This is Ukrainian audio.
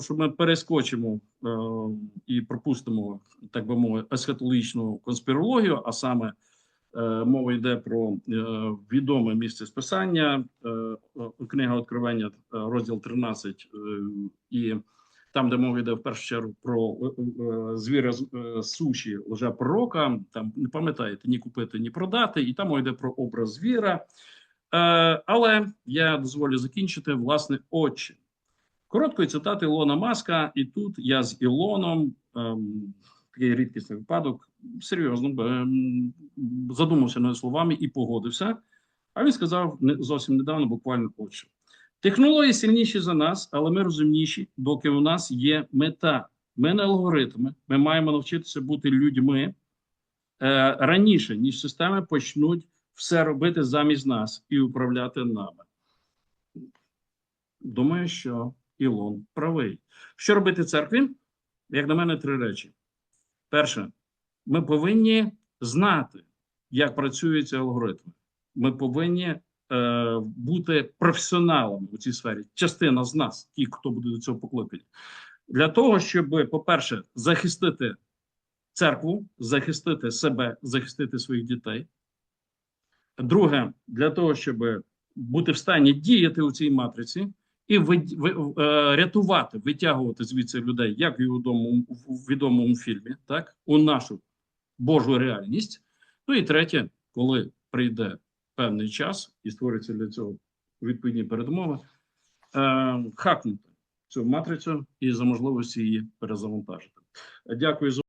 що ми перескочимо е, і пропустимо, так би мовити, есхатологічну конспірологію, а саме е, мова йде про е, відоме місце списання, е, е, книга Откровення, е, розділ 13, е, і там, де мова йде в першу чергу про е, е, звіра з е, суші лжа пророка, там не пам'ятаєте ні купити, ні продати, і там мова йде про образ звіра. Е, але я дозволю закінчити власне очі. Короткої цитати Ілона Маска, і тут я з Ілоном, ем, такий рідкісний випадок, серйозно ем, задумався над словами і погодився. А він сказав не зовсім недавно, буквально очі. Технології сильніші за нас, але ми розумніші, доки у нас є мета. Ми не алгоритми. Ми маємо навчитися бути людьми е, раніше, ніж системи почнуть все робити замість нас і управляти нами. Думаю, що Ілон правий. Що робити церкві? Як на мене, три речі. Перше, ми повинні знати, як працюють ці алгоритми. Ми повинні е, бути професіоналами у цій сфері. Частина з нас, ті, хто буде до цього покликані, для того, щоб, по-перше, захистити церкву, захистити себе, захистити своїх дітей. Друге, для того, щоб бути в стані діяти у цій матриці і ви, ви, е, рятувати, витягувати звідси людей, як в відомому, в відомому фільмі, так у нашу Божу реальність. Ну і третє, коли прийде певний час і створюються для цього відповідні передумови, е, хакнути цю матрицю і за можливості її перезавантажити. Дякую за.